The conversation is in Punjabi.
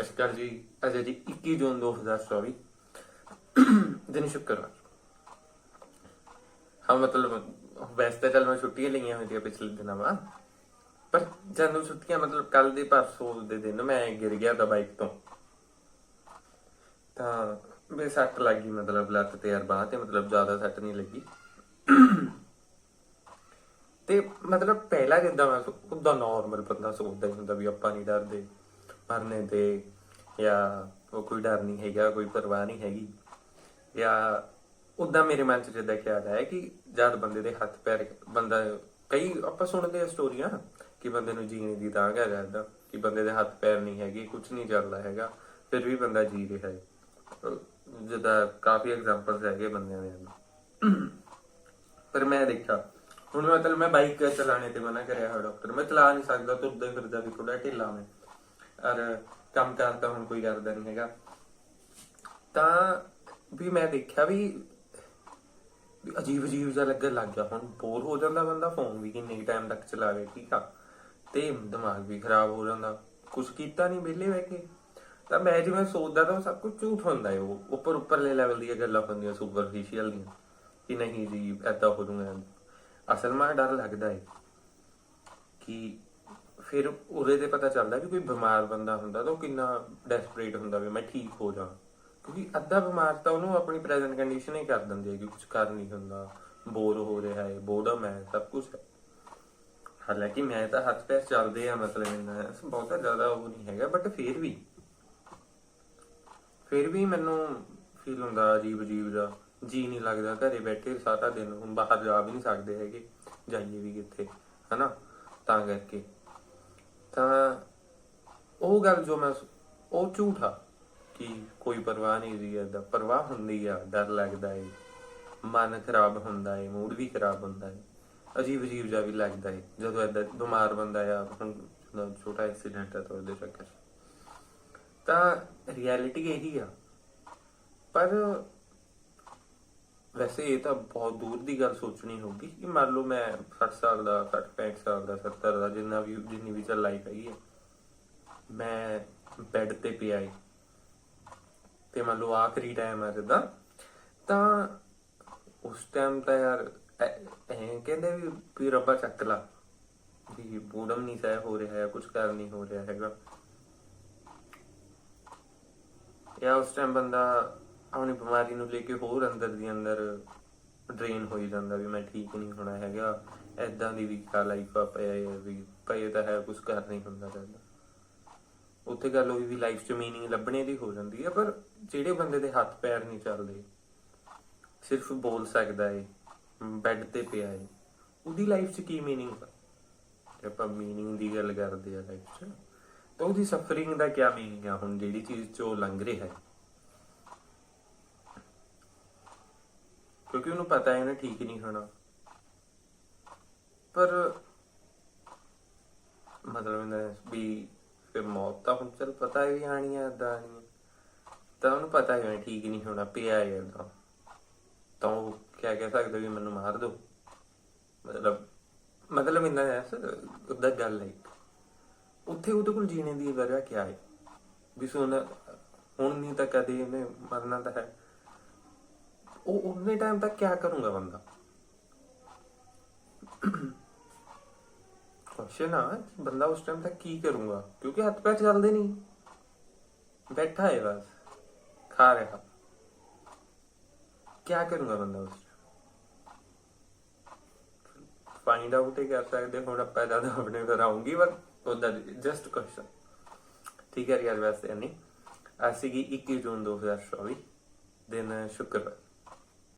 ਅਸ਼ਕਰ ਜੀ। ਅਜੇ ਜੀ 21 ਜੂਨ 2024 ਦਿਨ ਸ਼ੁੱਕਰਵਾਰ। ਹਾਂ, ਮਤਲਬ ਵੈਸੇ ਤਾਂ ਮੈਂ ਛੁੱਟੀਆਂ ਲਈਆਂ ਹੋਈਆਂ ਪਿਛਲੇ ਦਿਨਾਂ ਵਾ, ਪਰ ਜਦੋਂ ਛੁੱਟੀਆਂ ਮਤਲਬ ਕੱਲ ਦੇ ਪਰਸੋਂ ਦੇ ਦਿਨ ਮੈਂ ਗਿਰ ਗਿਆ ਤਾਂ ਬਾਈਕ ਤੋਂ। ਤਾਂ ਬੇ ਸੱਟ ਲੱਗੀ ਮਤਲਬ ਲੱਤ ਤੇ ਯਾਰ ਬਾਹ ਤੇ, ਮਤਲਬ ਜ਼ਿਆਦਾ ਸੱਟ ਨਹੀਂ ਲੱਗੀ। ਤੇ ਮਤਲਬ ਪਹਿਲਾ ਜਿੱਦਾਂ ਮੈਂ ਉਦਾਂ ਨਾਰਮਲ ਬੰਦਾ ਸੋਚਦਾ ਹੀ ਹੁੰਦਾ ਵੀ ਆਪਾਂ ਨਹੀਂ ਡਰਦੇ। ਮਰਨੇ ਤੇ ਜਾਂ ਉਹ ਕੋਈ ਡਰ ਨਹੀਂ ਹੈਗਾ, ਕੋਈ ਪਰਵਾਹ ਨਹੀਂ ਹੈਗੀ। ਜਾਂ ਉਦਾਂ ਮੇਰੇ ਮਨ 'ਚ ਜਿੱਦਾਂ ਖਿਆਲ ਆਇਆ ਕਿ ਜਦ ਬੰਦੇ ਦੇ ਹੱਥ ਪੈਰ, ਬੰਦਾ ਕਈ ਆਪਾਂ ਸੁਣਦੇ ਆ ਸਟੋਰੀਆਂ ਕਿ ਬੰਦੇ ਨੂੰ ਜੀਣ ਦੀ ਤਾਂ ਹੈਗਾ ਜਾਂਦਾ ਕਿ ਬੰਦੇ ਦੇ ਹੱਥ ਪੈਰ ਨਹੀਂ ਹੈਗੇ ਕੁਝ ਨਹੀਂ ਚੱਲਦਾ ਹੈਗਾ, ਫਿਰ ਵੀ ਬੰਦਾ ਜੀ ਰਿਹਾ ਹੈ। ਜਿੱਦਾਂ ਕਾਫੀ ਐਗਜ਼ਾਮਪਲਸ ਹੈਗੇ ਬੰਦਿਆਂ ਦੇ ਪਰ ਮੈਂ ਦੇਖਿਆ, ਹੁਣ ਮਤਲਬ ਮੈਂ ਬਾਈਕ ਚਲਾਣੇ ਤੇ ਮਨਾ ਕਰਿਆ ਹੋਇਆ ਡਾਕਟਰ ਮੈਂ ਚਲਾ ਨਹੀਂ ਸਕਦਾ, ਤੁਰਦਾ ਫਿਰਦਾ ਵੀ ਥੋੜਾ ਢਿੱਲਾ ਮੈਂ। ਔਰ ਕੰਮ ਕਰਦਾ ਹੁਣ ਕੋਈ ਕਰਦਾ ਨਹੀਂ ਹੈਗਾ। ਤਾਂ ਵੀ ਮੈਂ ਦੇਖਿਆ ਵੀ ਵੀ ਅਜੀਬ ਅਜੀਬ ਜਿਹਾ ਲੱਗਣ ਲੱਗ ਗਿਆ। ਹੁਣ ਬੋਰ ਹੋ ਜਾਂਦਾ ਬੰਦਾ ਫੋਨ ਵੀ ਕਿੰਨੇ ਟਾਈਮ ਤੱਕ ਚਲਾਵੇ, ਠੀਕ ਆ? ਤੇ ਦਿਮਾਗ ਵੀ ਖਰਾਬ ਹੋ ਜਾਂਦਾ। ਕੁਝ ਕੀਤਾ ਨਹੀਂ ਵਿਹਲੇ ਬਹਿ ਕੇ। ਤਾਂ ਮੈਂ ਜਿਵੇਂ ਸੋਚਦਾ ਤਾਂ ਉਹ ਸਭ ਕੁਝ ਝੂਠ ਹੁੰਦਾ ਹੈ ਉਹ। ਉੱਪਰ ਉੱਪਰਲੇ ਲੈਵਲ ਦੀਆਂ ਗੱਲਾਂ ਹੁੰਦੀਆਂ ਸੁਪਰਫੀਸ਼ੀਅਲ ਦੀਆਂ। ਕਿ ਨਹੀਂ ਜੀ ਐਦਾਂ ਹੋ ਜੂਗਾ ਅਸਲ ਮੈਂ ਡਰ ਲੱਗਦਾ ਹੈ ਕਿ ਫਿਰ ਉਰੇ ਤੇ ਪਤਾ ਚੱਲਦਾ ਵੀ ਕੋਈ ਬਿਮਾਰ ਬੰਦਾ ਹੁੰਦਾ ਤਾਂ ਉਹ ਕਿੰਨਾ ਡੈਸਪਰੇਟ ਹੁੰਦਾ ਵੀ ਮੈਂ ਠੀਕ ਹੋ ਜਾ ਕਿਉਂਕਿ ਅੱਧਾ ਬਿਮਾਰ ਤਾਂ ਉਹਨੂੰ ਆਪਣੀ ਪ੍ਰੈਜ਼ੈਂਟ ਕੰਡੀਸ਼ਨ ਹੀ ਕਰ ਦਿੰਦੀ ਹੈ ਕਿ ਕੁਝ ਕਰ ਨਹੀਂ ਹੁੰਦਾ ਬੋਰ ਹੋ ਰਿਹਾ ਹੈ ਬੋਰਡਮ ਹੈ ਸਭ ਕੁਝ ਹੈ। ਹਾਲਾਂਕਿ ਮੈਂ ਤਾਂ ਹੱਥ ਪੈਰ ਚੱਲਦੇ ਆ, ਮਤਲਬ ਇੰਨਾ ਬਹੁਤਾ ਜ਼ਿਆਦਾ ਉਹ ਨਹੀਂ ਹੈਗਾ ਬਟ ਫਿਰ ਵੀ। ਫਿਰ ਵੀ ਮੈਨੂੰ ਫੀਲ ਹੁੰਦਾ ਅਜੀਬ ਅਜੀਬ ਦਾ ਜੀ ਨਹੀਂ ਲੱਗਦਾ ਘਰੇ ਬੈਠੇ ਸਾਰਾ ਦਿਨ, ਹੁਣ ਬਾਹਰ ਜਾ ਵੀ ਨਹੀਂ ਸਕਦੇ ਹੈਗੇ, ਜਾਈਏ ਵੀ ਕਿੱਥੇ, ਹਨਾ? ਤਾਂ ਕਰਕੇ। ਤਾਂ ਉਹ ਗੱਲ ਜੋ ਮੈਂ ਉਹ ਝੂਠਾ ਕਿ ਕੋਈ ਪਰਵਾਹ ਨਹੀਂ ਸੀ ਏਦਾਂ ਪਰਵਾਹ ਹੁੰਦੀ ਆ, ਡਰ ਲੱਗਦਾ ਏ। ਮਨ ਖਰਾਬ ਹੁੰਦਾ ਏ ਮੂਡ ਵੀ ਖਰਾਬ ਹੁੰਦਾ ਏ। ਅਜੀਬ ਅਜੀਬ ਜਿਹਾ ਵੀ ਲੱਗਦਾ ਏ, ਜਦੋਂ ਏਦਾਂ ਬਿਮਾਰ ਬੰਦਾ ਆ ਜਦੋਂ ਛੋਟਾ ਐਕਸੀਡੈਂਟ ਹੈ ਤਾਂ ਉਹਦੇ ਚੱਕਰ ਤਾਂ ਰਿਐਲਿਟੀ ਇਹੀ ਆ। ਪਰ ਵੈਸੇ ਇਹ ਤਾਂ ਬਹੁਤ ਦੂਰ ਦੀ ਗੱਲ ਸੋਚਣੀ ਹੋਊਗੀ ਕਿ ਮੰਨ ਲਓ ਮੈਂ 60 ਸਾਲ ਦਾ 60 65 ਸਾਲ ਦਾ 70 ਦਾ ਜਿੰਨਾ ਵੀ, ਜਿੰਨੀ ਵੀ ਚੱਲ ਲਾਈਫ ਹੈਗੀ ਹੈ, ਮੈਂ ਬੈੱਡ ਤੇ ਪਿਆ ਏ। ਤੇ ਮੰਨ ਲਓ ਆਖਰੀ ਟਾਈਮ ਹੈ ਜਿੱਦਾਂ, ਤਾਂ ਉਸ ਟਾਈਮ ਤਾਂ ਯਾਰ ਐ ਕਹਿੰਦੇ ਵੀ ਵੀ ਰੱਬਾ ਚੱਕ ਲਾ, ਵੀ ਬੂਡਮ ਨਹੀਂ ਸਹਿ ਹੋ ਰਿਹਾ ਹੈ ਕੁਝ ਕਰ ਨਹੀਂ ਹੋ ਰਿਹਾ ਹੈਗਾ। ਜਾਂ ਉਸ ਟਾਈਮ ਬੰਦਾ ਆਪਣੀ ਬਿਮਾਰੀ ਨੂੰ ਲੈ ਕੇ ਹੋਰ ਅੰਦਰ ਦੀ ਅੰਦਰ ਡਰੇਨ ਹੋਈ ਜਾਂਦਾ ਵੀ ਮੈਂ ਠੀਕ ਨਹੀਂ ਹੋਣਾ ਹੈਗਾ। ਐਦਾਂ ਦੀ ਵੀ ਕਾ ਲਾਈਫ ਆ ਪਿਆ ਵੀ, ਪਏ ਤਾਂ ਹੈ ਕੁਝ ਕਰ ਨਹੀਂ ਹੁੰਦਾ ਰਹਿੰਦਾ। ਉੱਥੇ ਗੱਲ ਹੋਈ ਵੀ ਲਾਈਫ 'ਚ ਮੀਨਿੰਗ ਲੱਭਣੇ ਦੀ ਹੋ ਜਾਂਦੀ ਹੈ ਪਰ ਜਿਹੜੇ ਬੰਦੇ ਦੇ ਹੱਥ ਪੈਰ ਨਹੀਂ ਚੱਲਦੇ, ਸਿਰਫ ਬੋਲ ਸਕਦਾ ਏ, ਬੈੱਡ ਤੇ ਪਿਆ ਏ, ਉਹਦੀ ਲਾਈਫ 'ਚ ਕੀ ਮੀਨਿੰਗ ਜੇ ਆਪਾਂ ਮੀਨਿੰਗ ਦੀ ਗੱਲ ਕਰਦੇ ਆ ਲਾਈਫ 'ਚ, ਤਾਂ ਉਹਦੀ ਸਫਰਿੰਗ ਦਾ ਕੀ ਮੀਨਿੰਗ ਆ? ਹੁਣ ਜਿਹੜੀ ਚੀਜ਼ 'ਚ ਲੰਘ ਰਿਹਾ ਹੈ ਕਿਉਂਕਿ ਉਹਨੂੰ ਪਤਾ ਹੈ ਉਹਨੇ ਠੀਕ ਨਹੀਂ ਹੋਣਾ ਪਰ ਮਤਲਬ ਇਹਨਾਂ ਵੀ ਫਿਰ ਮੌਤ ਤਾਂ ਹੁਣ ਚੱਲ ਪਤਾ ਹੈ ਆਣੀ ਹੈ ਏਦਾਂ ਆਣੀ ਤਾਂ ਉਹਨੂੰ ਪਤਾ ਹੈ ਮੈਂ ਠੀਕ ਨਹੀਂ ਹੋਣਾ, ਪਿਆ ਹੈ ਏਦਾਂ ਤਾਂ। ਉਹ ਕਿਆ ਕਹਿ ਸਕਦਾ ਵੀ ਮੈਨੂੰ ਮਾਰ ਦੋ। ਮਤਲਬ ਮਤਲਬ ਇੰਨਾ ਹੈ ਸਰ ਉਹਦਾ ਗੱਲ ਹੈ ਉੱਥੇ ਉਹਦੇ ਕੋਲ ਜੀਣੇ ਦੀ ਵਜ੍ਹਾ ਕਿਆ ਹੈ? ਵੀ ਸੁਣ ਹੁਣ ਨਹੀਂ ਤਾਂ ਕਦੇ ਇਹਨੇ ਮਰਨਾ ਤਾਂ ਹੈ। ਉਹ ਉਹਨੇ ਟਾਈਮ ਤੱਕ ਕਿਆ ਕਰੂੰਗਾ ਬੰਦਾ ਕੁਐਸਚਨ ਆ ਕਿ ਬੰਦਾ ਉਸ ਟਾਈਮ ਤੱਕ ਕੀ ਕਰੂੰਗਾ ਕਿਉਂਕਿ ਹੱਥ ਪੈਰ ਚੱਲਦੇ ਨਹੀਂ ਬੈਠਾ ਹੈ ਬਸ ਖਾ ਰਿਹਾ ਕਿਆ ਕਰੂੰਗਾ ਬੰਦਾ ਉਸ ਫਾਈਂਡ ਆਊਟ ਹੀ ਕਰ ਸਕਦੇ ਹੁਣ ਆਪਾਂ ਜ਼ਿਆਦਾ ਆਪਣੇ ਘਰ ਆਉਂਗੀ ਬਟ ਉਹਦਾ ਜਸਟ ਕੁਐਸਚਨ ਠੀਕ ਹੈ ਯਾਰ ਵੈਸੇ ਨਹੀਂ ਅਸੀਂ ਕੀ 21 ਜੂਨ 2024 ਦਿਨ ਸ਼ੁੱਕਰਵਾਰ